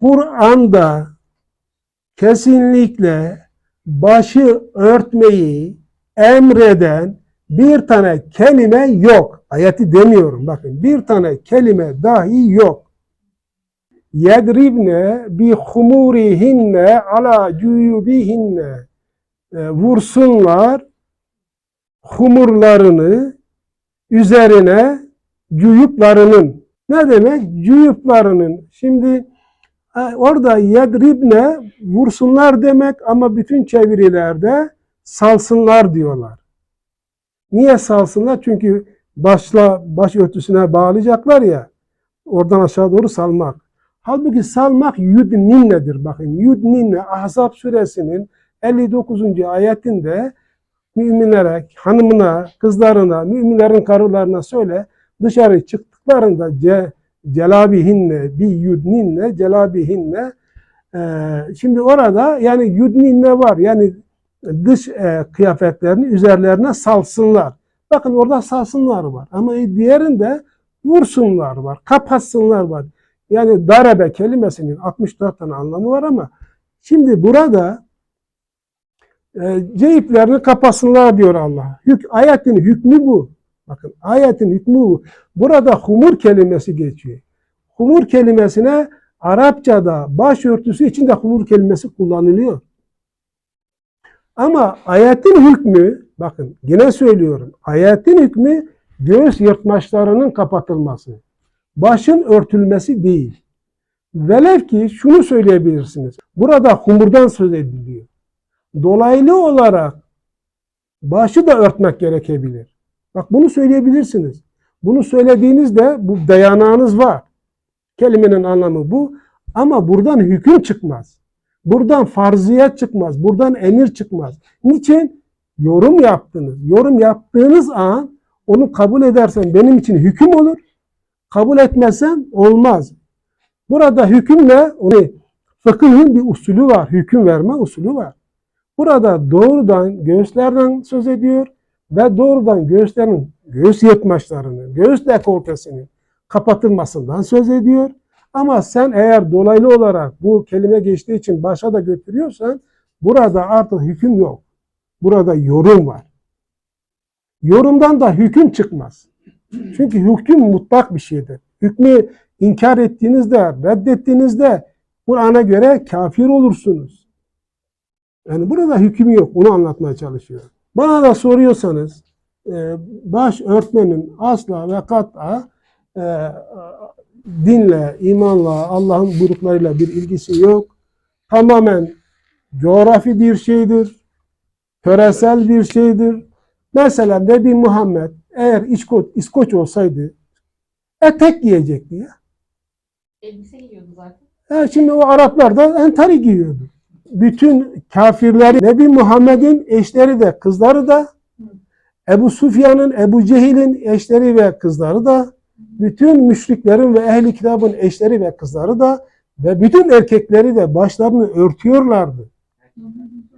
Kur'an'da kesinlikle başı örtmeyi emreden bir tane kelime yok. Ayeti demiyorum bakın. Bir tane kelime dahi yok. Yedribne bi humurihinne ala cuyubihinne E, vursunlar humurlarını üzerine cuyuplarının ne demek? Cuyuplarının. Şimdi orada yedribne vursunlar demek ama bütün çevirilerde salsınlar diyorlar. Niye salsınlar? Çünkü başla baş örtüsüne bağlayacaklar ya. Oradan aşağı doğru salmak. Halbuki salmak yudninnedir. Bakın yudninne Ahzab suresinin 59. ayetinde müminlere, hanımına, kızlarına, müminlerin karılarına söyle dışarı çıktıklarında ce, celabihinne, bi yudninne, celabihinne Ee, şimdi orada yani yudninne var. Yani dış e, kıyafetlerini üzerlerine salsınlar. Bakın orada salsınlar var. Ama diğerinde vursunlar var, kapatsınlar var. Yani darebe kelimesinin 64 tane anlamı var ama şimdi burada e, ceyiplerini kapatsınlar diyor Allah. Hük, ayetin hükmü bu. Bakın ayetin hükmü bu. Burada humur kelimesi geçiyor. Humur kelimesine Arapçada başörtüsü için de humur kelimesi kullanılıyor. Ama ayetin hükmü, bakın yine söylüyorum, ayetin hükmü göğüs yırtmaçlarının kapatılması. Başın örtülmesi değil. Velev ki şunu söyleyebilirsiniz. Burada humurdan söz ediliyor. Dolaylı olarak başı da örtmek gerekebilir. Bak bunu söyleyebilirsiniz. Bunu söylediğinizde bu dayanağınız var. Kelimenin anlamı bu. Ama buradan hüküm çıkmaz. Buradan farziyet çıkmaz. Buradan emir çıkmaz. Niçin? Yorum yaptınız. Yorum yaptığınız an onu kabul edersen benim için hüküm olur. Kabul etmezsen olmaz. Burada hükümle onu fıkhın bir usulü var. Hüküm verme usulü var. Burada doğrudan göğüslerden söz ediyor ve doğrudan göğüslerin göğüs yırtmaçlarının, göğüs dekoltesinin kapatılmasından söz ediyor. Ama sen eğer dolaylı olarak bu kelime geçtiği için başa da götürüyorsan burada artık hüküm yok. Burada yorum var. Yorumdan da hüküm çıkmaz. Çünkü hüküm mutlak bir şeydir. Hükmü inkar ettiğinizde, reddettiğinizde Kur'an'a göre kafir olursunuz. Yani burada hüküm yok. Bunu anlatmaya çalışıyor. Bana da soruyorsanız e, baş örtmenin asla ve kat'a e, dinle, imanla, Allah'ın buyruklarıyla bir ilgisi yok. Tamamen coğrafi bir şeydir. Töresel bir şeydir. Mesela Nebi Muhammed eğer İskoç, İskoç olsaydı etek giyecekti ya. Elbise giyiyordu zaten. E şimdi o Araplar da entari giyiyordu. Bütün kafirleri, Nebi Muhammed'in eşleri de kızları da, Ebu Sufyan'ın, Ebu Cehil'in eşleri ve kızları da, bütün müşriklerin ve ehli kitabın eşleri ve kızları da ve bütün erkekleri de başlarını örtüyorlardı.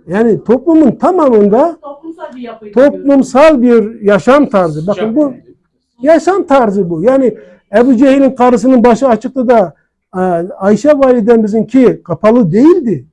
Yani toplumun tamamında Toplumsal bir yapıydı. toplumsal bir yaşam tarzı. Bakın bu yaşam tarzı bu. Yani Ebu Cehil'in karısının başı açıktı da e, Ayşe validemizin ki kapalı değildi.